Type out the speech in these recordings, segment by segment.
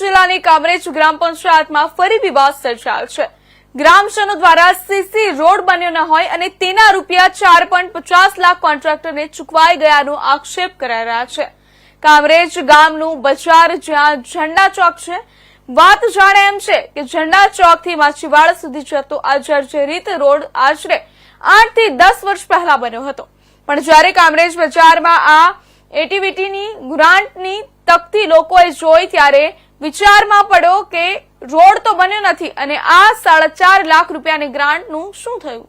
જિલ્લાની કામરેજ ગ્રામ પંચાયતમાં ફરી વિવાદ સર્જાયો છે. ગ્રામજનો દ્વારા સીસી રોડ બન્યો ન હોય અને તેના રૂપિયા ચાર પોઈન્ટ પચાસ લાખ કોન્ટ્રાક્ટરને ચૂકવાઈ ગયાનો આક્ષેપ કરાઈ રહ્યા છે. કામરેજ ગામનું બજાર જ્યાં ઝંડા ચોક છે. વાત જાણે એમ છે કે ઝંડા ચોકથી માછીવાડ સુધી જતો આ જર્જરિત રોડ આશરે આઠથી દસ વર્ષ પહેલા બન્યો હતો. પણ જ્યારે કામરેજ બજારમાં આ એટીવીટીની ગ્રાન્ટની તકતી લોકોએ જોઈ ત્યારે વિચારમાં પડ્યો કે રોડ તો બન્યો નથી અને આ સાડા ચાર લાખ રૂપિયાની ગ્રાન્ટનું શું થયું?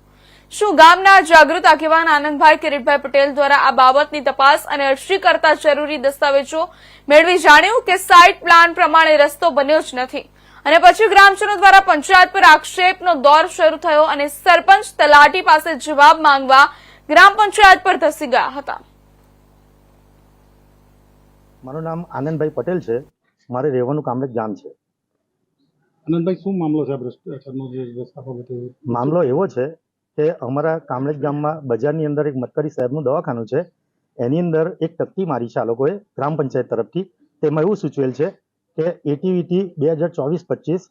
શું ગામના જાગૃત આગેવાન આનંદભાઈ કિરીટભાઈ પટેલ દ્વારા આ બાબતની તપાસ અને અરજી કરતા જરૂરી દસ્તાવેજો મેળવી જાણ્યું કે સાઇટ પ્લાન પ્રમાણે રસ્તો બન્યો જ નથી? અને પછી ગ્રામજનો દ્વારા પંચાયત પર આક્ષેપનો દોર શરૂ થયો અને સરપંચ તલાટી પાસે જવાબ માંગવા ગ્રામ પંચાયત પર ધસી ગયા હતા. મારું નામ આનંદભાઈ પટેલ છે. મારે રહેવાનું કામરેજ ગામ છે. આનંદભાઈ શું મામલો છે ભ્રષ્ટાચારનો જે રસ્તા બાબતે મામલો એવો છે કે અમારા કામરેજ ગામમાં બજારની અંદર એક મતકરી સાહેબનું દવાખાનું છે. એની અંદર એક તકતી મારી છે આ લોકોએ ગ્રામ પંચાયત તરફથી. તેમાં એવું સૂચવેલ છે કે એટીવીટી બે હજાર ચોવીસ પચીસ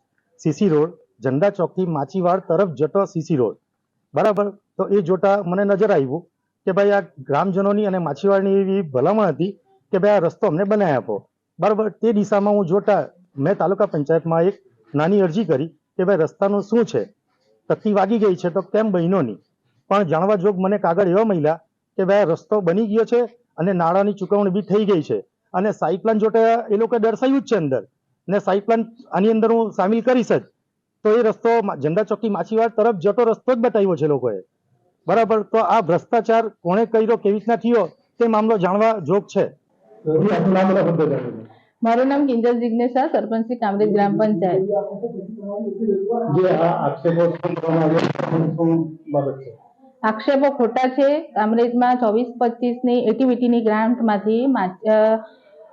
સીસી રોડ ઝંડા ચોકથી માછીવાડ તરફ જતો સીસી રોડ. બરાબર? તો એ જોતા મને નજર આવ્યું કે ભાઈ આ ગ્રામજનોની અને માછીવાડની એવી ભલામણ હતી કે ભાઈ આ રસ્તો અમને બનાવી આપો. બરાબર, તે દિશામાં હું જોતા મેં તાલુકા પંચાયતમાં એક નાની અરજી કરી કે ભાઈ રસ્તાનું શું છે? તકતી વાગી ગઈ છે તો કેમ બન્યો નહીં? પણ જાણવા જોગ મને કાગળ એવા મળ્યા કે ભાઈ રસ્તો બની ગયો છે અને નાણાંની ચૂકવણી બી થઈ ગઈ છે. અને સાઇપ્લાન પ્લાન જોતા એ લોકોએ દર્શાવ્યું જ છે અંદર. ને સાઇપ્લાન આની અંદર હું સામેલ કરીશ જ. તો એ રસ્તો ઝંડા ચોકી માછીવાડ તરફ જતો રસ્તો જ બતાવ્યો છે લોકોએ. બરાબર, તો આ ભ્રષ્ટાચાર કોણે કર્યો, કેવી રીતના થયો, તે મામલો જાણવા જોગ છે. મારું નામ કિંજલ જિજ્ઞેશ શાહ સરપંચ શ્રી કામરેજ ગ્રામ પંચાયત જે આ આક્ષેપો આક્ષેપો ખોટા છે કામરેજમાં ચોવીસ પચીસની એટીવીટીની ગ્રાન્ટમાંથી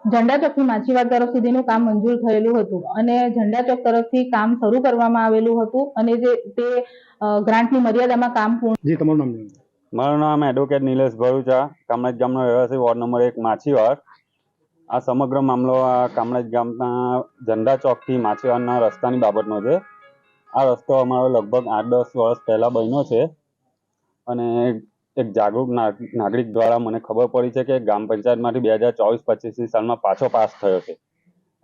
ઝંડા ચોકથી માછીવાડ તરફ સુધીનું કામ મંજૂર થયેલું હતું અને ઝંડા ચોક તરફથી કામ શરૂ કરવામાં આવેલું હતું અને જે તે ગ્રાન્ટની મર્યાદામાં કામ પૂર્ણ જી તમારું નામ. મારું નામ એડવોકેટ નિલેશ ભરૂચા કામરેજ ગામનો રહેવાસી વોર્ડ નંબર એક માછીવાડ. આ સમગ્ર મામલો આ કામરેજ ગામના ઝંડા ચોકથી માછીવાડના રસ્તાની બાબતનો છે. આ રસ્તો અમારો લગભગ આઠ દસ વર્ષ પહેલાં બન્યો છે અને એક જાગૃત નાગરિક દ્વારા મને ખબર પડી છે કે ગ્રામ પંચાયતમાંથી બે હજાર ચોવીસ પચીસની સાલમાં પાછો પાસ થયો છે.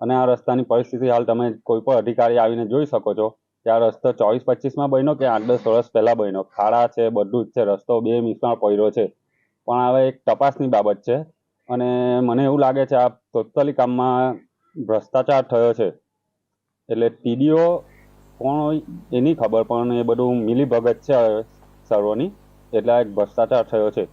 અને આ રસ્તાની પરિસ્થિતિ હાલ તમે કોઈ પણ અધિકારી આવીને જોઈ શકો છો કે આ રસ્તો ચોવીસ પચીસમાં બન્યો કે આઠ દસ વર્ષ પહેલાં બન્યો. ખાડા છે, બધું જ છે, રસ્તો બે મિસમાં પડ્યો છે. પણ હવે એક તપાસની બાબત છે. અને મને એવું લાગે છે આ તત્કાલિક કામમાં ભ્રષ્ટાચાર થયો છે. એટલે ટીડીઓ કોણ હોય એની ખબર, પણ એ બધું મિલીભગત છે સર્વોની. એટલે એક ભ્રષ્ટાચાર થયો છે.